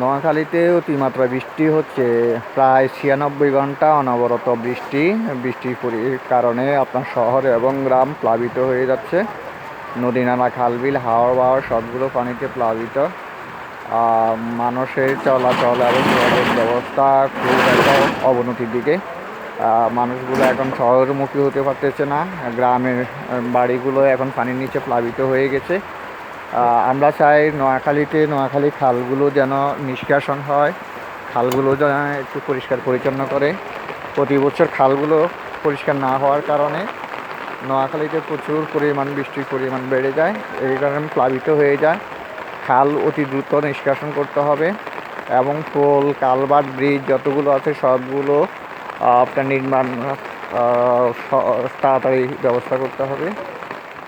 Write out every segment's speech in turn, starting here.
নোয়াখালীতে অতিমাত্রা বৃষ্টি হচ্ছে। প্রায় ছিয়ানব্বই ঘণ্টা অনবরত বৃষ্টি বৃষ্টির কারণে আপনার শহর এবং গ্রাম প্লাবিত হয়ে যাচ্ছে। নদী নালা খালবিল হাওড় বাওয়ার সবগুলো পানিতে প্লাবিত। মানুষের চলাচল এবং যোগাযোগ ব্যবস্থা খুব একটা অবনতির দিকে। মানুষগুলো এখন শহরমুখী হতে পারতেছে না। গ্রামের বাড়িগুলো এখন পানির নিচে প্লাবিত হয়ে গেছে। আমরা চাই নোয়াখালীতে নোয়াখালী খালগুলো যেন নিষ্কাশন হয়, খালগুলো যেন একটু পরিষ্কার পরিচ্ছন্ন করে। প্রতি বছর খালগুলো পরিষ্কার না হওয়ার কারণে নোয়াখালীতে প্রচুর পরিমাণ বৃষ্টির পরিমাণ বেড়ে যায়, এই কারণে প্লাবিত হয়ে যায়। খাল অতি দ্রুত নিষ্কাশন করতে হবে এবং পোল কালভার্ট ব্রিজ যতগুলো আছে সবগুলো আপনার নির্মাণ তাড়াতাড়ি ব্যবস্থা করতে হবে।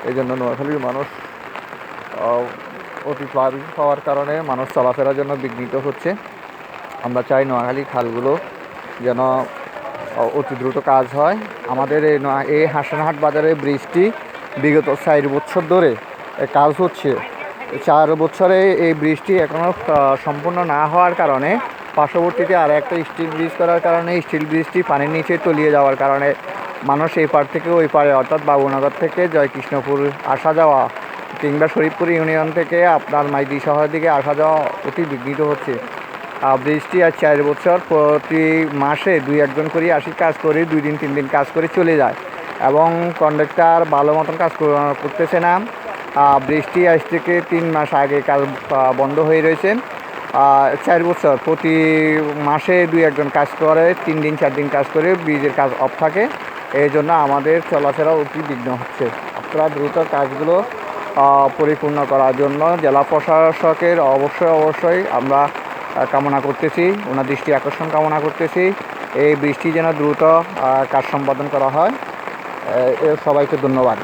এই জন্য নোয়াখালীর মানুষ আহ, অতি প্লাবিত হওয়ার কারণে মানুষ চলাফেরার জন্য বিঘ্নিত হচ্ছে। আমরা চাই নোয়াখালী খালগুলো যেন অতি দ্রুত কাজ হয়। আমাদের এই এই হাসানহাট বাজারে ব্রিজটি বিগত চার বছর ধরে কাজ হচ্ছে। চার বছরে এই ব্রিজটি এখনও সম্পূর্ণ না হওয়ার কারণে পার্শ্ববর্তীতে আর একটা স্টিল ব্রিজ করার কারণে স্টিল ব্রিজটি পানির নিচে তলিয়ে যাওয়ার কারণে মানুষ এই পার থেকে ওই পারে অর্থাৎ বাবুনগর থেকে জয়কৃষ্ণপুর আসা যাওয়া কিংবা শরীফপুর ইউনিয়ন থেকে আপনার মাইদি শহরের দিকে আসা যাওয়া অতি বিঘ্নিত হচ্ছে। ব্রিজটি আর চার বছর প্রতি মাসে দুই একজন করে আসি, কাজ করে, দুই দিন, তিন দিন কাজ করে চলে যায়। এবং কন্ডাক্টর ভালো মতন কাজ করতেছে না। বৃষ্টি আজ থেকে তিন মাস আগে কাজ বন্ধ হয়ে রয়েছে। চার বছর প্রতি মাসে দুই একজন কাজ করে, তিন দিন, চার দিন কাজ করে ব্রিজের কাজ অফ থাকে। এই জন্য আমাদের চলাফেরা অতি বিঘ্ন হচ্ছে। আপনারা দ্রুত কাজগুলো পরিপূর্ণ করার জন্য জেলা প্রশাসকের অবশ্যই অবশ্যই আমরা কামনা করতেছি, ওনার দৃষ্টি আকর্ষণ কামনা করতেছি। এই বৃষ্টি যেন দ্রুত কাজ সম্পাদন করা হয়। সবাইকে ধন্যবাদ।